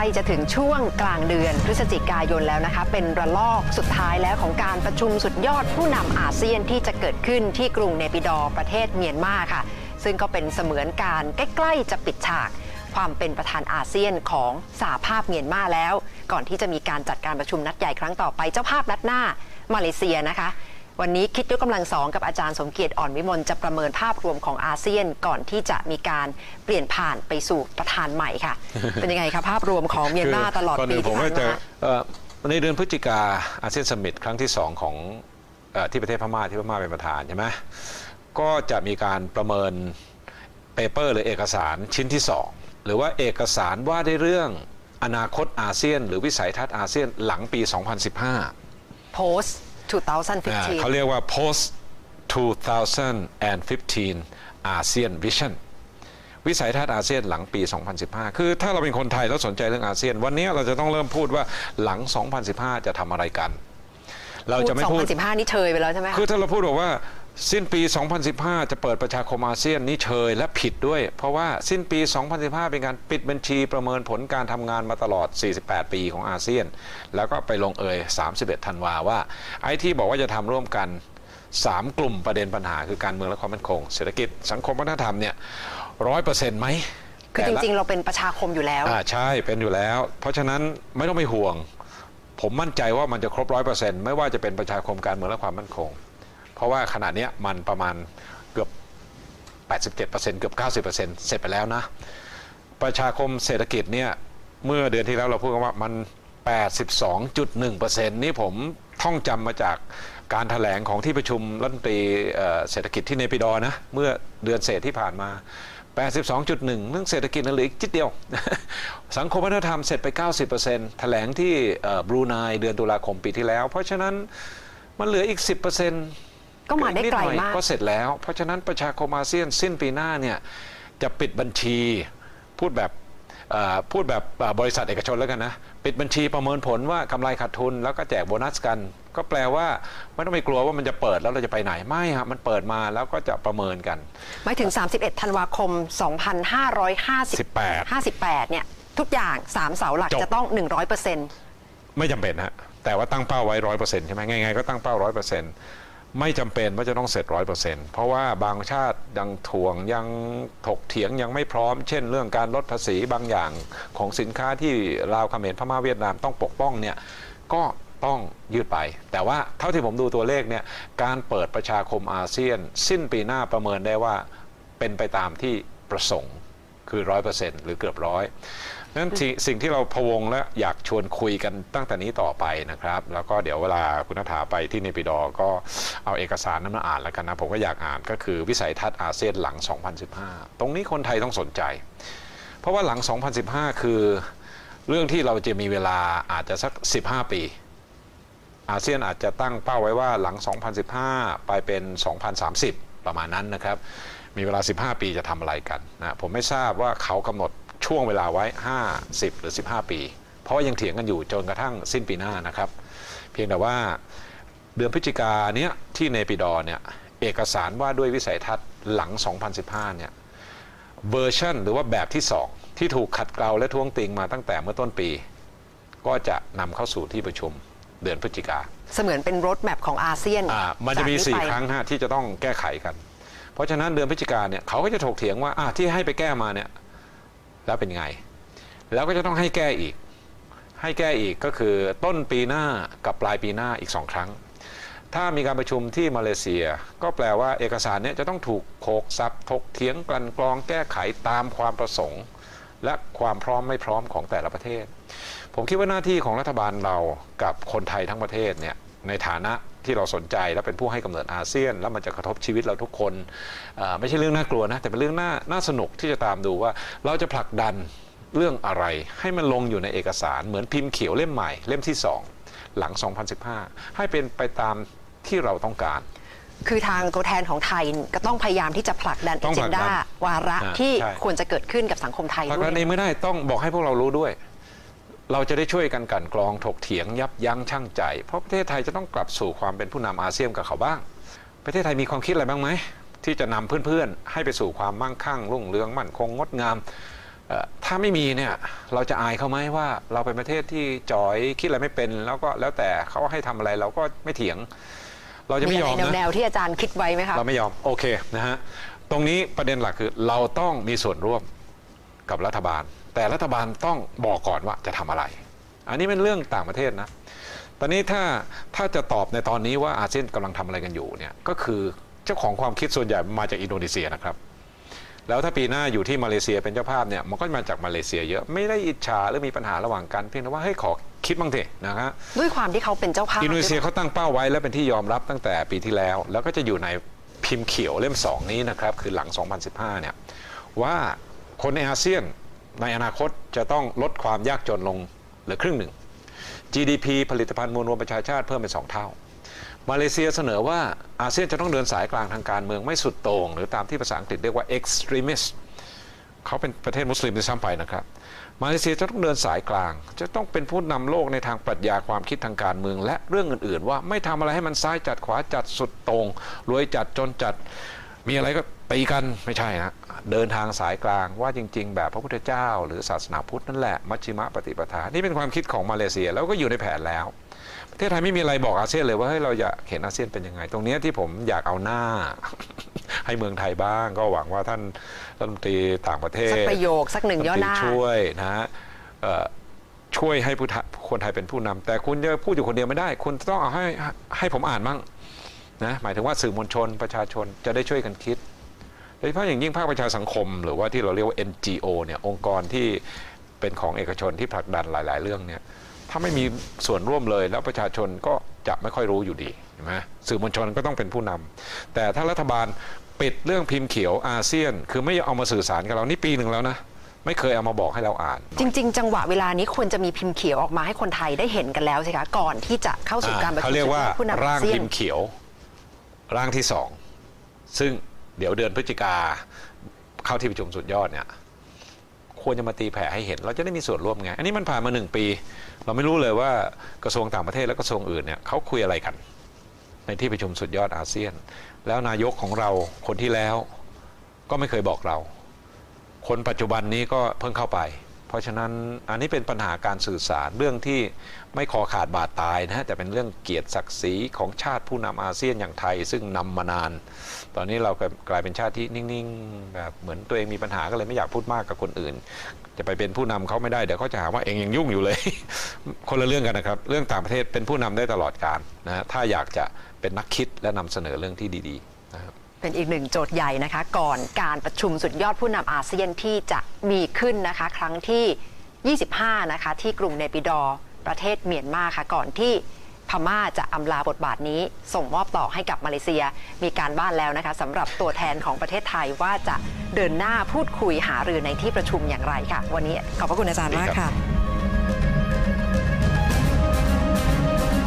ล้จะถึงช่วงกลางเดือนพฤศจิกายนแล้วนะคะ เป็นระลอกสุดท้ายแล้วของการประชุมสุดยอดผู้นำอาเซียนที่จะเกิดขึ้นที่กรุงเนปิดอประเทศเมียนมาค่ะ ซึ่งก็เป็นเสมือนการใกล้ๆจะปิดฉาก ความเป็นประธานอาเซียนของสหภาพเมียนมาแล้ว ก่อนที่จะมีการจัดการประชุมนัดใหญ่ครั้งต่อไปเจ้าภาพนัดหน้ามาเลเซียนะคะ วันนี้คิดยกกำลังสองกับอาจารย์สมเกียรติอ่อนวิมลจะประเมินภาพรวมของอาเซียนก่อนที่จะมีการเปลี่ยนผ่านไปสู่ประธานใหม่ค่ะ เป็นยังไงคะภาพรวมของเมียนมาตลอดก่อนปีอื่นผมที่ก็ผ่านจะมาเอ่อในเดือนพฤศจิกาอาเซียนสมิตครั้งที่2ของเออที่ประเทศพม่าที่พม่าเป็นประธานใช่ไหมก็จะมีการประเมินเปเปอร์หรือเอกสารชิ้นที่ 2 หรือว่าเอกสารว่าด้วยเรื่องอนาคตอาเซียน หรือวิสัยทัศน์อาเซียนหลังปี 2015 post อ่า 2015 เขาเรียกว่า post 2015อาเซียน vision วิสัยทัศน์อาเซียนหลังปี 2015 คือถ้าเราเป็นคนไทยแล้วสนใจเรื่องอาเซียน วันนี้เราจะต้องเริ่มพูดว่าหลัง 2015 จะทำอะไรกัน เราจะไม่พูด 2015 นี่เชยไปแล้วใช่ไหมคะคือถ้าเราพูดบอกว่า สิ้นปี 2015 จะเปิดประชาคมอาเซียนนี่เชยและผิดด้วย เพราะว่าสิ้นปี 2015 เป็นการปิดบัญชีประเมินผลการทำงานมาตลอด 48 ปีของอาเซียน แล้วก็ไปลงเอย31 ธันวาว่า ไอ้ที่บอกว่าจะทำร่วมกัน 3 กลุ่มประเด็นปัญหาคือการเมืองและความมั่นคง เศรษฐกิจสังคมวัฒนธรรมเนี่ยร้อยเปอร์เซ็นต์ไหมคือจริง ๆ เราเป็นประชาคมอยู่แล้วอ่าใช่เป็นอยู่แล้ว เพราะฉะนั้นไม่ต้องไปห่วง ผมมั่นใจว่ามันจะครบร้อยเปอร์เซ็นต์ไม่ว่าจะเป็นประชาคมการเมืองและความมั่นคง เพราะว่าขณะเนี้ยมันประมาณเกือบ 87%เกือบ 90%เสร็จไปแล้วนะ ประชาคมเศรษฐกิจเนี่ยเมื่อเดือนที่แล้วเราพูดกันว่ามัน 82.1%นี่ผมท่องจำมาจากการถแถลงของที่ประชุมรัฐมนตรีเศรษฐกิจที่เนปิดอนะ เมื่อเดือนเศษที่ผ่านมา 82.1 เรื่องเศรษฐกิจนั่นเหลืออีกจิดเดียว สังคมวัฒนธรรมเสร็จไป 90%แถลงที่บรูไนเดือนตุลาคมปีที่แล้ว เพราะฉะนั้นมันเหลืออีก 10% ก็มาได้ไกลนิหน่อยมากก็เสร็จแล้ว เพราะฉะนั้นประชาคมอาเซียนสิ้นปีหน้าเนี่ยจะปิดบัญชีพูดแบบเอ่อพูดแบบเอ่อบริษัทเอกชนแล้วกันนะ ปิดบัญชีประเมินผลว่ากำไรขาดทุน แล้วก็แจกโบนัสกัน ก็แปลว่าไม่ต้องไปกลัวว่ามันจะเปิดแล้วเราจะไปไหนไม่ครับมันเปิดมาแล้วก็จะประเมินกันหมายถึง 31 ธันวาคม 2550 18 58เนี่ยทุกอย่าง 3 เสาหลักจบจะต้อง 100%ไม่จำเป็นฮะแต่ว่าตั้งเป้าไว้ร้อยเปอร์เซ็นต์ใช่ไหมไงๆก็ตั้งเป้าร้อยเปอร์เซ็นต์ ไม่จำเป็นว่าจะต้องเสร็จร้อยเปอร์เซ็นต์เพราะว่าบางชาติยังทวงยังถกเถียงยังไม่พร้อม เช่น เรื่องการลดภาษีบางอย่างของสินค้าที่ลาวเขมรพม่าเวียดนามต้องปกป้องเนี่ยก็ต้องยืดไป แต่ว่าเท่าที่ผมดูตัวเลขเนี่ยการเปิดประชาคมอาเซียน สิ้นปีหน้าประเมินได้ว่าเป็นไปตามที่ประสงค์คือร้อยเปอร์เซ็นต์หรือเกือบร้อย นั้นสิ่งสิ่งที่เราพะวงและอยากชวนคุยกันตั้งแต่นี้ต่อไปนะครับ แล้วก็เดี๋ยวเวลาคุณนัฐาไปที่เนปิดอร์ก็เอาเอกสารนั้นมาอ่านแล้วกันนะ ผมก็อยากอ่านก็คือวิสัยทัศน์อาเซียนหลัง 2015 ตรงนี้คนไทยต้องสนใจ เพราะว่าหลัง 2015 คือเรื่องที่เราจะมีเวลาอาจจะสัก 15 ปีอาเซียนอาจจะตั้งเป้าไว้ว่าหลัง 2015 ไปเป็น 2030 ประมาณนั้นนะครับ มีเวลา 15 ปีจะทำอะไรกันนะ ผมไม่ทราบว่าเขากำหนด ช่วงเวลาไว้50หรือ 15 ปี เพราะว่ายังเถียงกันอยู่จนกระทั่งสิ้นปีหน้านะครับ เพียงแต่ว่าเดือนพฤศจิกาเนี้ยที่เนปิดอร์เนี่ยเอกสารว่าด้วยวิสัยทัศน์หลัง 2015 เนี่ยเวอร์ชันหรือว่าแบบที่ 2 ที่ถูกขัดเกลาและท้วงติงมาตั้งแต่เมื่อต้นปี ก็จะนำเข้าสู่ที่ประชุมเดือนพฤศจิกา เสมือนเป็นรถแมพของอาเซียนอ่ามันจะมีจากนี้ไป4ครั้งฮะที่จะต้องแก้ไขกัน เพราะฉะนั้นเดือนพฤศจิกาเนี่ยเขาก็จะถกเถียงว่าอะที่ให้ไปแก้มาเนี่ย แล้วเป็นไง แล้วก็จะต้องให้แก้อีก ให้แก้อีกก็คือต้นปีหน้ากับปลายปีหน้าอีกสองครั้ง ถ้ามีการประชุมที่มาเลเซีย ก็แปลว่าเอกสารนี้จะต้องถูกโขกซับถกเถียงกลั่นกรองแก้ไขตามความประสงค์ และความพร้อมไม่พร้อมของแต่ละประเทศ ผมคิดว่าหน้าที่ของรัฐบาลเรากับคนไทยทั้งประเทศเนี่ยในฐานะ ที่เราสนใจและเป็นผู้ให้กำเนิดอาเซียน แล้วมันจะกระทบชีวิตเราทุกคนเอ่อไม่ใช่เรื่องน่ากลัวนะแต่เป็นเรื่องน่าน่าสนุกที่จะตามดูว่าเราจะผลักดันเรื่องอะไรให้มันลงอยู่ในเอกสารเหมือนพิมพ์เขียวเล่มใหม่เล่มที่ 2 หลัง 2015 ให้เป็นไปตามที่เราต้องการคือทางตัวแทนของไทยก็ต้องพยายามที่จะผลักดันเอต้องเจผลันกดัดานวาระอ่าที่ใช่ควรจะเกิดขึ้นกับสังคมไทยผลักด้วดัยนเองไม่ได้ต้องบอกให้พวกเรารู้ด้วย เราจะได้ช่วยกันกลันกรองถกเถียงยับยั้งชั่งใจ เพราะประเทศไทยจะต้องกลับสู่ความเป็นผู้นำอาเซียนกับเขาบ้าง ประเทศไทยมีความคิดอะไรบ้างไหมที่จะนำเพื่อนๆ ให้ไปสู่ความมั่งคั่ง รุ่งเรืองมั่นคงงดงามเอ่อถ้าไม่มีเนี่ยเราจะอายเขาไหมว่าเราเป็นประเทศที่จ่อยคิดอะไรไม่เป็น แล้วก็แล้วแต่เขาให้ทำอะไรเราก็ไม่เถียง เราจะมีไม่ยอะอไรมนะแนวๆที่อาจารย์คิดไว้ไหมคะเราไม่ยอมโอเคนะฮะตรงนี้ประเด็นหลักคือเราต้องมีส่วนร่วม กับรัฐบาล แต่รัฐบาลต้องบอกก่อนว่าจะทำอะไร อันนี้เป็นเรื่องต่างประเทศนะ ตอนนี้ถ้าถ้าจะตอบในตอนนี้ว่าอาเซียนกำลังทำอะไรกันอยู่เนี่ยก็คือเจ้าของความคิดส่วนใหญ่มาจากอินโดนีเซียนะครับ แล้วถ้าปีหน้าอยู่ที่มาเลเซียเป็นเจ้าภาพเนี่ยมันก็มาจากมาเลเซียเยอะไม่ได้อิจฉาหรือมีปัญหาระหว่างกันเพียงแต่ว่าให้ยขอคิดบ้างเถอะนะฮะด้วยความที่เขาเป็นเจ้าภาพอินโดนีเซียเขาตั้งเป้าไว้และเป็นที่ยอมรับตั้งแต่ปีที่แล้ว แล้วก็จะอยู่ในพิมพ์เขียวเล่ม 2 นี้นะครับคือหลัง 2015 เนี่ยว่า คนในอาเซียนในอนาคตจะต้องลดความยากจนลงเหลือครึ่งหนึ่ง GDP ผลิตภัณฑ์มวลรวมประชาชาติเพิ่มเป็น 2 เท่า มาเลเซียเสนอว่าอาเซียนจะต้องเดินสายกลางทางการเมืองไม่สุดโต่งหรือตามที่ภาษาอังกฤษเรียกว่า extremist เขาเป็นประเทศมุสลิมด้วยซ้ำไปนะครับ มาเลเซียจะต้องเดินสายกลาง จะต้องเป็นผู้นำโลกในทางปรัชญาความคิดทางการเมือง และเรื่องอื่น ๆ ว่าไม่ทำอะไรให้มันซ้ายจัดขวาจัดสุดตรงรวยจัดจนจัด มีอะไรก็ตีกันไม่ใช่นะเดินทางสายกลางว่าจริง ๆ แบบพระพุทธเจ้า หรือศาสนาพุทธนั่นแหละมัชชิมะปฏิปทานี่เป็นความคิดของมาเลเซียแล้วก็อยู่ในแผนแล้ว ประเทศไทยไม่มีอะไรบอกอาเซียนเลยว่าเฮ้ยเราอยากเห็นอาเซียนเป็นยังไง ตรงเนี้ยที่ผมอยากเอาหน้า ให้เมืองไทยบ้าง ก็หวังว่าท่านรัฐมนตรีต่างประเทศสักประโยคสักหนึ่งย่อหน้าช่วยนะฮะเอ่อช่วยให้ผู้ไทคนไทยเป็นผู้นำแต่คุณจะพูดอยู่คนเดียวไม่ได้ คุณต้องเอาให้ให้ผมอ่านบ้าง นะหมายถึงว่าสื่อมวลชนประชาชนจะได้ช่วยกันคิดโดยเฉพาะอย่างยิ่งภาคประชาสังคม หรือว่าที่เราเรียกว่า NGO เนี่ยองค์กรที่เป็นของเอกชนที่ผลักดันหลาย ๆ เรื่องเนี่ยถ้าไม่มีส่วนร่วมเลยแล้วประชาชนก็จะไม่ค่อยรู้อยู่ดีเห็นไหมสื่อมวลชนก็ต้องเป็นผู้นำแต่ถ้ารัฐบาลปิดเรื่องพิมพ์เขียวอาเซียน คือไม่เอามาสื่อสารกับเรานี่ปีหนึ่งแล้วนะไม่เคยเอามาบอกให้เราอ่าน จริง ๆ จังหวะเวลานี้ควรจะมีพิมพ์เขียวออกมาให้คนไทยได้เห็นกันแล้วสิคะก่อนที่จะเข้าสู่การประชุมเขาเรียกว่าผู้นำอาร่างเซียพินมพ์เขียว ร่างที่สองซึ่งเดี๋ยวเดือนพฤศจิกาเข้าที่ประชุมสุดยอดเนี่ยควรจะมาตีแผ่ให้เห็น เราจะได้มีส่วนร่วมไง อันนี้มันผ่านมาหนึ่งปี เราไม่รู้เลยว่ากระทรวงต่างประเทศและกระทรวงอื่นเนี่ยเขาคุยอะไรกัน ในที่ประชุมสุดยอดอาเซียน แล้วนายกของเราคนที่แล้วก็ไม่เคยบอกเรา คนปัจจุบันนี้ก็เพิ่งเข้าไป เพราะฉะนั้นอันนี้เป็นปัญหาการสื่อสารเรื่องที่ไม่คอขาดบาดตายนะฮะแต่เป็นเรื่องเกียรติศักดิ์ศรีของชาติผู้นำอาเซียนอย่างไทย ซึ่งนำมานาน ตอนนี้เรากลายเป็นชาติที่นิ่งๆแบบเหมือนตัวเองมีปัญหาก็เลยไม่อยากพูดมากกับคนอื่น จะไปเป็นผู้นำเขาไม่ได้เดี๋ยวเขาจะหาว่าเองยังยุ่งอยู่เลย คนละเรื่องกันนะครับ เรื่องต่างประเทศเป็นผู้นำได้ตลอดการนะฮะถ้าอยากจะเป็นนักคิดและนำเสนอเรื่องที่ดีๆนะครับ เป็นอีกหนึ่งโจทย์ใหญ่นะคะ ก่อนการประชุมสุดยอดผู้นำอาเซียนที่จะมีขึ้นนะคะ ครั้งที่ 25 นะคะ ที่กรุงเนปิดอร์ประเทศเมียนมาค่ะ ก่อนที่พม่าจะอำลาบทบาทนี้ ส่งมอบต่อให้กับมาเลเซีย มีการบ้านแล้วนะคะสำหรับตัวแทนของประเทศไทยว่าจะเดินหน้าพูดคุยหารือในที่ประชุมอย่างไรค่ะ วันนี้ขอบพระคุณอาจารย์มากค่ะ